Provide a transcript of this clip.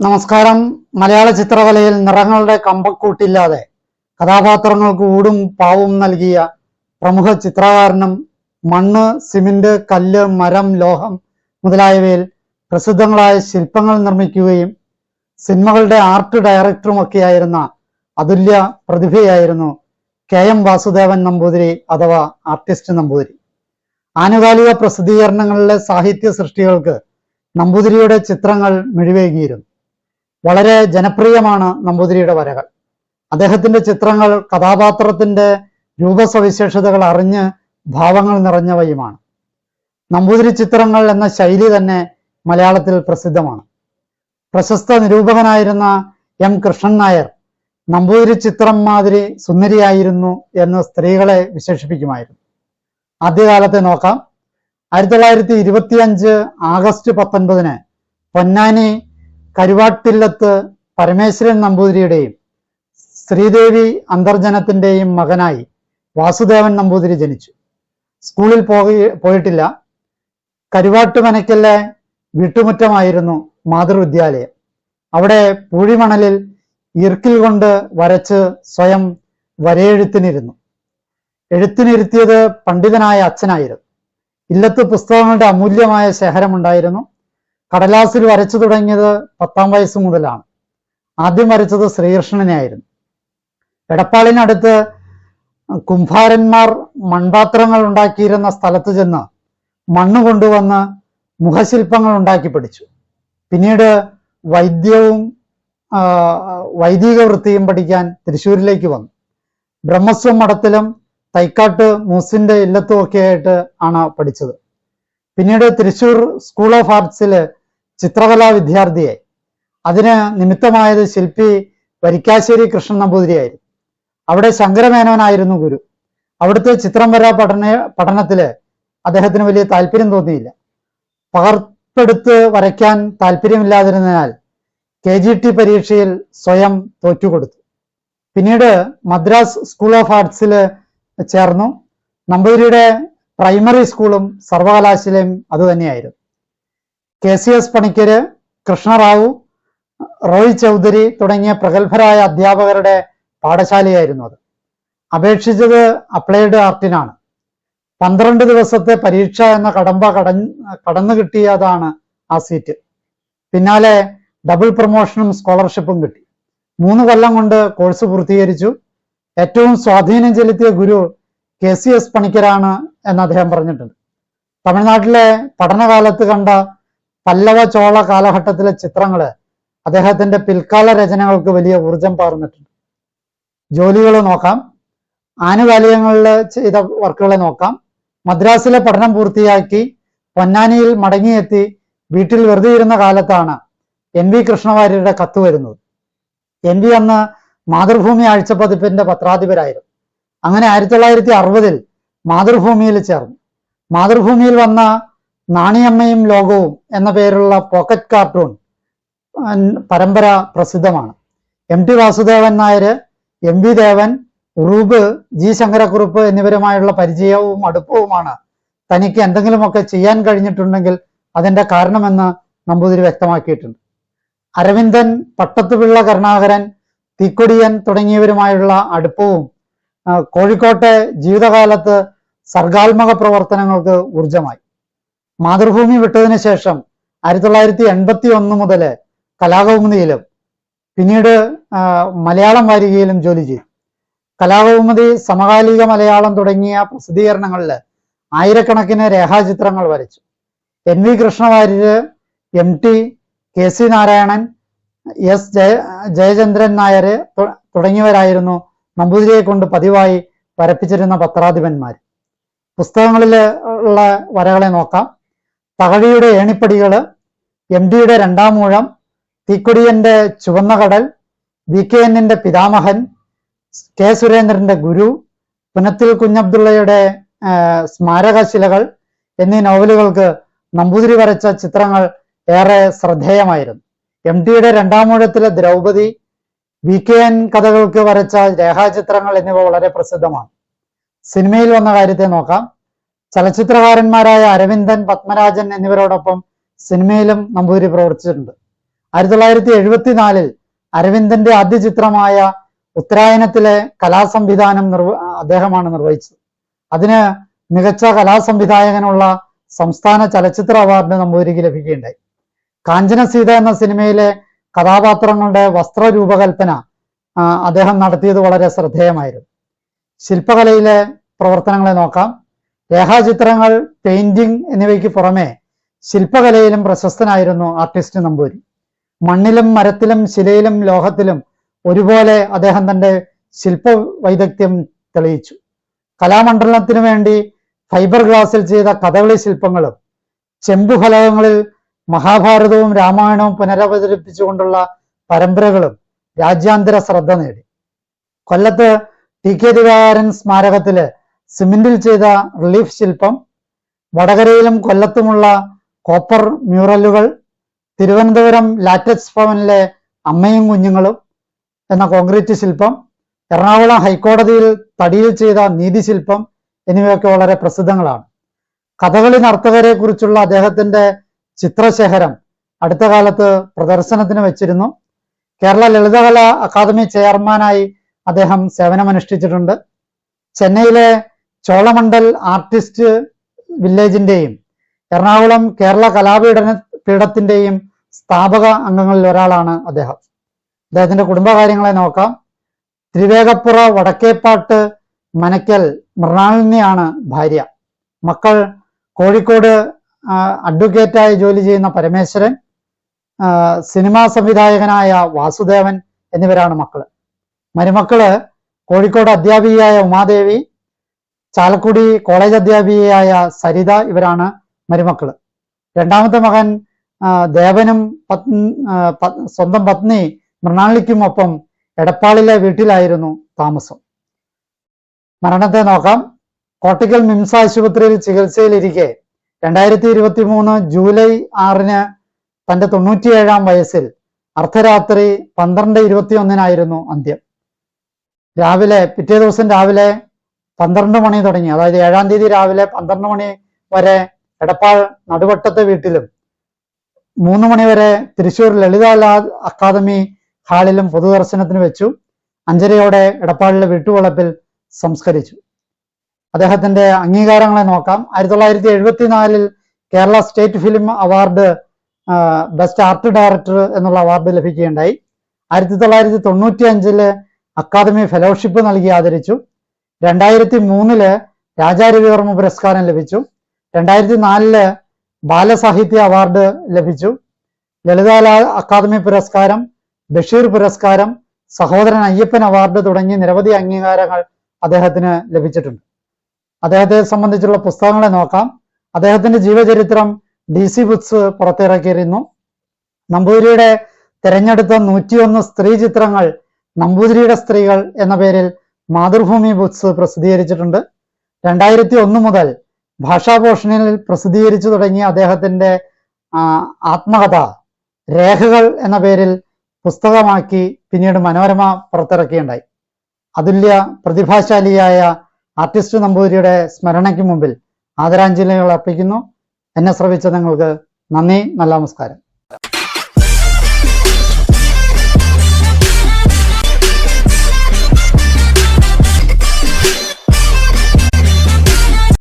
നമസ്കാരം. മലയാള ചിത്രകലയിൽ നിറങ്ങളുടെ കമ്പക്കൂട്ടില്ലാതെ കഥാപാത്രങ്ങൾക്ക് ഊടും പാവും നൽകിയ പ്രമുഖ ചിത്രകാരനും മണ്ണ് സിമെന്റ് കല്ല് മരം ലോഹം മുതലായവയിൽ പ്രസിദ്ധങ്ങളായ ശില്പങ്ങൾ നിർമ്മിക്കുകയും സിനിമകളുടെ ആർട്ട് ഡയറക്ടറുമൊക്കെയായിരുന്ന അതുല്യ പ്രതിഭയായിരുന്നു കെ എം വാസുദേവൻ നമ്പൂതിരി അഥവാ ആർട്ടിസ്റ്റ് നമ്പൂതിരി. ആനുകാലിക പ്രസിദ്ധീകരണങ്ങളിലെ സാഹിത്യ സൃഷ്ടികൾക്ക് നമ്പൂതിരിയുടെ ചിത്രങ്ങൾ മിഴിവേകിയിരുന്നു. വളരെ ജനപ്രിയമാണ് നമ്പൂതിരിയുടെ വരകൾ. അദ്ദേഹത്തിന്റെ ചിത്രങ്ങൾ കഥാപാത്രത്തിന്റെ രൂപസവിശേഷതകൾ അറിഞ്ഞ് ഭാവങ്ങൾ നിറഞ്ഞവയുമാണ്. നമ്പൂതിരി ചിത്രങ്ങൾ എന്ന ശൈലി തന്നെ മലയാളത്തിൽ പ്രസിദ്ധമാണ്. പ്രശസ്ത നിരൂപകനായിരുന്ന എം കൃഷ്ണൻ നായർ നമ്പൂതിരി ചിത്രം മാതിരി സുന്ദരിയായിരുന്നു എന്ന് സ്ത്രീകളെ വിശേഷിപ്പിക്കുമായിരുന്നു. ആദ്യകാലത്തെ നോക്കാം. ആയിരത്തി തൊള്ളായിരത്തി ഇരുപത്തി അഞ്ച് ആഗസ്റ്റ് പത്തൊൻപതിന് പൊന്നാനി കരുവാട്ടില്ലത്ത് പരമേശ്വരൻ നമ്പൂതിരിയുടെയും ശ്രീദേവി അന്തർജനത്തിന്റെയും മകനായി വാസുദേവൻ നമ്പൂതിരി ജനിച്ചു. സ്കൂളിൽ പോയി പോയിട്ടില്ല. കരുവാട്ടുമനയ്ക്കലെ വീട്ടുമുറ്റമായിരുന്നു മാതൃവിദ്യാലയം. അവിടെ പൂഴിമണലിൽ ഇർക്കിൽ കൊണ്ട് വരച്ച് സ്വയം വരയെഴുത്തിനിരുന്നു. എഴുത്തിനിരുത്തിയത് പണ്ഡിതനായ അച്ഛനായിരുന്നു. ഇല്ലത്ത് പുസ്തകങ്ങളുടെ അമൂല്യമായ ശേഖരമുണ്ടായിരുന്നു. കടലാസിൽ വരച്ചു തുടങ്ങിയത് പത്താം വയസ്സ് മുതലാണ്. ആദ്യം വരച്ചത് ശ്രീകൃഷ്ണനെ ആയിരുന്നു എടപ്പാളിനടുത്ത് കുംഭാരന്മാർ മൺപാത്രങ്ങൾ ഉണ്ടാക്കിയിരുന്ന സ്ഥലത്ത് ചെന്ന് മണ്ണ് കൊണ്ടുവന്ന് മുഖശില്പങ്ങൾ ഉണ്ടാക്കി പഠിച്ചു പിന്നീട് വൈദ്യവും വൈദിക വൃത്തിയും പഠിക്കാൻ തൃശ്ശൂരിലേക്ക് വന്നു. ബ്രഹ്മസ്വം മഠത്തിലും തൈക്കാട്ട് മൂസിന്റെ ഇല്ലത്തും ഒക്കെ ആയിട്ട് ആണ് പഠിച്ചത്. പിന്നീട് തൃശ്ശൂർ സ്കൂൾ ഓഫ് ആർട്സിൽ ചിത്രകലാ വിദ്യാർത്ഥിയെ. അതിന് നിമിത്തമായത് ശില്പി വരിക്കാശ്ശേരി കൃഷ്ണൻ നമ്പൂതിരിയായിരുന്നു. അവിടെ ശങ്കരമേനോനായിരുന്നു ഗുരു. അവിടുത്തെ ചിത്രം വര പഠന പഠനത്തിൽ അദ്ദേഹത്തിന് വലിയ താല്പര്യം തോന്നിയില്ല. പകർപ്പെടുത്ത് വരയ്ക്കാൻ താല്പര്യമില്ലാതിരുന്നതിനാൽ കെ ജി ടി പരീക്ഷയിൽ സ്വയം തോറ്റുകൊടുത്തു. പിന്നീട് മദ്രാസ് സ്കൂൾ ഓഫ് ആർട്സിൽ ചേർന്നു. നമ്പൂതിരിയുടെ പ്രൈമറി സ്കൂളും സർവകലാശാലയും അതുതന്നെയായിരുന്നു. K C S Panicker Krishnarao Roy Chowdhury തുടങ്ങിയ പ്രഗത്ഭരായ അധ്യാപകരുടെ പാഠശാലയായിരുന്നു അത്. അപേക്ഷിച്ചത് അപ്ലൈഡ് ആർട്ടിനാണ്. പന്ത്രണ്ട് ദിവസത്തെ പരീക്ഷ എന്ന കടമ്പ കട കടന്നു കിട്ടിയതാണ് ആ സീറ്റ്. പിന്നാലെ ഡബിൾ പ്രൊമോഷനും സ്കോളർഷിപ്പും കിട്ടി. മൂന്ന് കൊല്ലം കൊണ്ട് കോഴ്സ് പൂർത്തീകരിച്ചു. ഏറ്റവും സ്വാധീനം ചെലുത്തിയ ഗുരു കെ സി എസ് പണിക്കരാണ് എന്ന് അദ്ദേഹം പറഞ്ഞിട്ടുണ്ട്. തമിഴ്നാട്ടിലെ പഠനകാലത്ത് കണ്ട പല്ലവ ചോള കാലഘട്ടത്തിലെ ചിത്രങ്ങൾ അദ്ദേഹത്തിന്റെ പിൽക്കാല രചനകൾക്ക് വലിയ ഊർജം പകർന്നിട്ടുണ്ട്. ജോലികൾ നോക്കാം. ആനുകാലികങ്ങളിൽ ചെയ്ത വർക്കുകളെ നോക്കാം. മദ്രാസിലെ പഠനം പൂർത്തിയാക്കി പൊന്നാനിയിൽ മടങ്ങിയെത്തി വീട്ടിൽ വെറുതെ ഇരുന്ന കാലത്താണ് എൻ വി കൃഷ്ണവാര്യരുടെ കത്ത് വരുന്നത്. എൻ വി അന്ന് മാതൃഭൂമി ആഴ്ചപ്പതിപ്പിന്റെ പത്രാധിപരായിരുന്നു. അങ്ങനെ ആയിരത്തി തൊള്ളായിരത്തി അറുപതിൽ മാതൃഭൂമിയിൽ ചേർന്നു. മാതൃഭൂമിയിൽ വന്ന നാണിയമ്മയും ലോകവും എന്ന പേരുള്ള പോക്കറ്റ് കാർട്ടൂൺ പരമ്പര പ്രസിദ്ധമാണ്. M T Vasudevan Nair M V Devan റൂബ് G Sankarakurup എന്നിവരുമായുള്ള പരിചയവും അടുപ്പവുമാണ്. തനിക്ക് എന്തെങ്കിലുമൊക്കെ ചെയ്യാൻ കഴിഞ്ഞിട്ടുണ്ടെങ്കിൽ അതിന്റെ കാരണമെന്ന് നമ്പൂതിരി വ്യക്തമാക്കിയിട്ടുണ്ട്. അരവിന്ദൻ പട്ടത്തുപിള്ള കരുണാകരൻ തീക്കൊടിയൻ തുടങ്ങിയവരുമായുള്ള അടുപ്പവും കോഴിക്കോട്ടെ ജീവിതകാലത്ത് സർഗാത്മക പ്രവർത്തനങ്ങൾക്ക് ഊർജമായി മാതൃഭൂമി വിട്ടതിന് ശേഷം ആയിരത്തി തൊള്ളായിരത്തി എൺപത്തി ഒന്ന് മുതൽ കലാകൗമുദിയിലും പിന്നീട് മലയാളം വാരികയിലും ജോലി ചെയ്തു. കലാകൗമുദി സമകാലിക മലയാളം തുടങ്ങിയ പ്രസിദ്ധീകരണങ്ങളിൽ ആയിരക്കണക്കിന് രേഖാചിത്രങ്ങൾ വരച്ചു. N V Krishna Warrier M T K C Narayanan S Jaya Jayachandran Nair തുടങ്ങിയവരായിരുന്നു നമ്പൂതിരിയെ കൊണ്ട് പതിവായി വരപ്പിച്ചിരുന്ന പത്രാധിപന്മാർ പുസ്തകങ്ങളിൽ ഉള്ള വരകളെ നോക്കാം. തകഴിയുടെ ഏണിപ്പടികൾ എം ഡിയുടെ രണ്ടാം മൂഴം തീക്കൊടിയന്റെ ചുവന്ന കടൽ വി കെ എന്നിന്റെ പിതാമഹൻ കെ. സുരേന്ദ്രന്റെ ഗുരു പുനത്തിൽ കുഞ്ഞബ്ദുള്ളയുടെ സ്മാരകശിലകൾ എന്നീ നോവലുകൾക്ക് നമ്പൂതിരി വരച്ച ചിത്രങ്ങൾ ഏറെ ശ്രദ്ധേയമായിരുന്നു. എം ടിയുടെ രണ്ടാമൂഴത്തിലെ ദ്രൗപദി വി കെ എൻ കഥകൾക്ക് വരച്ച രേഖാചിത്രങ്ങൾ എന്നിവ വളരെ പ്രസിദ്ധമാണ്. സിനിമയിൽ വന്ന കാര്യത്തെ നോക്കാം. ചലച്ചിത്രകാരന്മാരായ അരവിന്ദൻ പത്മരാജൻ എന്നിവരോടൊപ്പം സിനിമയിലും നമ്പൂതിരി പ്രവർത്തിച്ചിട്ടുണ്ട്. ആയിരത്തി തൊള്ളായിരത്തി എഴുപത്തിനാലിൽ അരവിന്ദന്റെ ആദ്യ ചിത്രമായ ഉത്തരായനത്തിലെ കലാസംവിധാനം നിർവ അദ്ദേഹമാണ് നിർവഹിച്ചത്. അതിന് മികച്ച കലാസംവിധായകനുള്ള സംസ്ഥാന ചലച്ചിത്ര അവാർഡ് നമ്പൂതിരിക്ക് ലഭിക്കുകയുണ്ടായി. കാഞ്ചന സീത എന്ന സിനിമയിലെ കഥാപാത്രങ്ങളുടെ വസ്ത്രരൂപകൽപ്പന രൂപകൽപ്പന അദ്ദേഹം നടത്തിയത് വളരെ ശ്രദ്ധേയമായിരുന്നു. ശില്പകലയിലെ പ്രവർത്തനങ്ങളെ നോക്കാം. രേഖാചിത്രങ്ങൾ പെയിന്റിംഗ് എന്നിവയ്ക്ക് പുറമെ ശില്പകലയിലും പ്രശസ്തനായിരുന്നു ആർട്ടിസ്റ്റ് നമ്പൂരി മണ്ണിലും മരത്തിലും ശിലയിലും ലോഹത്തിലും ഒരുപോലെ അദ്ദേഹം തന്റെ ശില്പ വൈദഗ്ധ്യം തെളിയിച്ചു. കലാമണ്ഡലത്തിനു വേണ്ടി ഫൈബർ ഗ്ലാസിൽ ചെയ്ത കഥകളി ശില്പങ്ങളും ചെമ്പുഫലകങ്ങളിൽ മഹാഭാരതവും രാമായണവും പുനരവതരിപ്പിച്ചുകൊണ്ടുള്ള പരമ്പരകളും രാജ്യാന്തര ശ്രദ്ധ നേടി. കൊല്ലത്ത് ടി കെ ദിവാകരൻ സ്മാരകത്തിൽ സിമെന്റിൽ ചെയ്ത റിലീഫ് ശില്പം വടകരയിലും കൊല്ലത്തുമുള്ള കോപ്പർ മ്യൂറലുകൾ തിരുവനന്തപുരം ലാറ്റക്സ് ഭവനിലെ അമ്മയും കുഞ്ഞുങ്ങളും എന്ന കോൺക്രീറ്റ് ശില്പം എറണാകുളം ഹൈക്കോടതിയിൽ തടിയിൽ ചെയ്ത നീതിശില്പം എന്നിവയൊക്കെ വളരെ പ്രസിദ്ധങ്ങളാണ്. കഥകളി നർത്തകരെ കുറിച്ചുള്ള അദ്ദേഹത്തിന്റെ ചിത്രശേഖരം അടുത്ത കാലത്ത് പ്രദർശനത്തിന് വെച്ചിരുന്നു. കേരള ലളിതകലാ അക്കാദമി ചെയർമാനായി അദ്ദേഹം സേവനമനുഷ്ഠിച്ചിട്ടുണ്ട്. ചെന്നൈയിലെ ചോളമണ്ഡൽ ആർട്ടിസ്റ്റ് വില്ലേജിന്റെയും എറണാകുളം കേരള കലാപീഠന പീഠത്തിന്റെയും സ്ഥാപക അംഗങ്ങളിൽ ഒരാളാണ് അദ്ദേഹം. അദ്ദേഹത്തിന്റെ കുടുംബകാര്യങ്ങളെ നോക്കാം. തിരുവേഗപ്പുറ വടക്കേപ്പാട്ട് മനക്കൽ മൃണാളിനിയാണ് ഭാര്യ. മക്കൾ കോഴിക്കോട് അഡ്വക്കേറ്റായി ജോലി ചെയ്യുന്ന പരമേശ്വരൻ സിനിമാ സംവിധായകനായ വാസുദേവൻ എന്നിവരാണ് മക്കൾ. മരുമക്കൾ കോഴിക്കോട് അധ്യാപികയായ ഉമാദേവി ചാലക്കുടി കോളേജ് അധ്യാപികയായ സരിത ഇവരാണ് മരുമക്കൾ. രണ്ടാമത്തെ മകൻ ദേവനും സ്വന്തം പത്നി മൃണാളിക്കുമൊപ്പം എടപ്പാളിലെ വീട്ടിലായിരുന്നു താമസം. മരണത്തെ നോക്കാം. കോട്ടയ്ക്കൽ മിംസ് ആശുപത്രിയിൽ ചികിത്സയിലിരിക്കെ രണ്ടായിരത്തി ഇരുപത്തി മൂന്ന് ജൂലൈ ആറിന് തന്റെ തൊണ്ണൂറ്റിയേഴാം വയസ്സിൽ അർദ്ധരാത്രി പന്ത്രണ്ട് ഇരുപത്തിയൊന്നിനായിരുന്നു അന്ത്യം. രാവിലെ പിറ്റേ ദിവസം രാവിലെ പന്ത്രണ്ട് മണി തുടങ്ങി. അതായത് ഏഴാം തീയതി രാവിലെ പന്ത്രണ്ട് മണി വരെ എടപ്പാൾ നടുവട്ടത്തെ വീട്ടിലും മൂന്ന് മണി വരെ തൃശൂർ ലളിതാല അക്കാദമി ഹാളിലും പൊതുദർശനത്തിന് വെച്ചു. അഞ്ചരയോടെ എടപ്പാളിലെ വീട്ടുവളപ്പിൽ സംസ്കരിച്ചു. അദ്ദേഹത്തിന്റെ അംഗീകാരങ്ങളെ നോക്കാം. ആയിരത്തി തൊള്ളായിരത്തി എഴുപത്തിനാലിൽ Kerala state film award best art director എന്നുള്ള അവാർഡ് ലഭിക്കുകയുണ്ടായി. ആയിരത്തി തൊള്ളായിരത്തി തൊണ്ണൂറ്റി അഞ്ചിൽ അക്കാദമി ഫെലോഷിപ്പ് നൽകി ആദരിച്ചു. രണ്ടായിരത്തി മൂന്നിൽ രാജാരവിവർമ്മ പുരസ്കാരം ലഭിച്ചു. രണ്ടായിരത്തി നാലിൽ ബാലസാഹിത്യ അവാർഡ് ലഭിച്ചു. ലളിതാല അക്കാദമി പുരസ്കാരം ബഷീർ പുരസ്കാരം സഹോദരൻ അയ്യപ്പൻ അവാർഡ് തുടങ്ങി നിരവധി അംഗീകാരങ്ങൾ അദ്ദേഹത്തിന് ലഭിച്ചിട്ടുണ്ട്. അദ്ദേഹത്തെ സംബന്ധിച്ചുള്ള പുസ്തകങ്ങളെ നോക്കാം. അദ്ദേഹത്തിന്റെ ജീവചരിത്രം ഡി സി ബുക്സ് പുറത്തിറക്കിയിരുന്നു. നമ്പൂതിരിയുടെ തിരഞ്ഞെടുത്ത നൂറ്റിയൊന്ന് സ്ത്രീ ചിത്രങ്ങൾ നമ്പൂതിരിയുടെ സ്ത്രീകൾ എന്ന പേരിൽ മാതൃഭൂമി ബുക്സ് പ്രസിദ്ധീകരിച്ചിട്ടുണ്ട്. രണ്ടായിരത്തി ഒന്ന് മുതൽ ഭാഷാഭൂഷണിൽ പ്രസിദ്ധീകരിച്ചു തുടങ്ങിയ അദ്ദേഹത്തിന്റെ ആത്മകഥ രേഖകൾ എന്ന പേരിൽ പുസ്തകമാക്കി പിന്നീട് മനോരമ പുറത്തിറക്കിയുണ്ടായി. അതുല്യ പ്രതിഭാശാലിയായ ആർട്ടിസ്റ്റ് നമ്പൂതിരിയുടെ സ്മരണയ്ക്ക് മുമ്പിൽ ആദരാഞ്ജലികൾ അർപ്പിക്കുന്നു. എന്നെ ശ്രവിച്ച നിങ്ങൾക്ക് നന്ദി നല്ല നമസ്കാരം.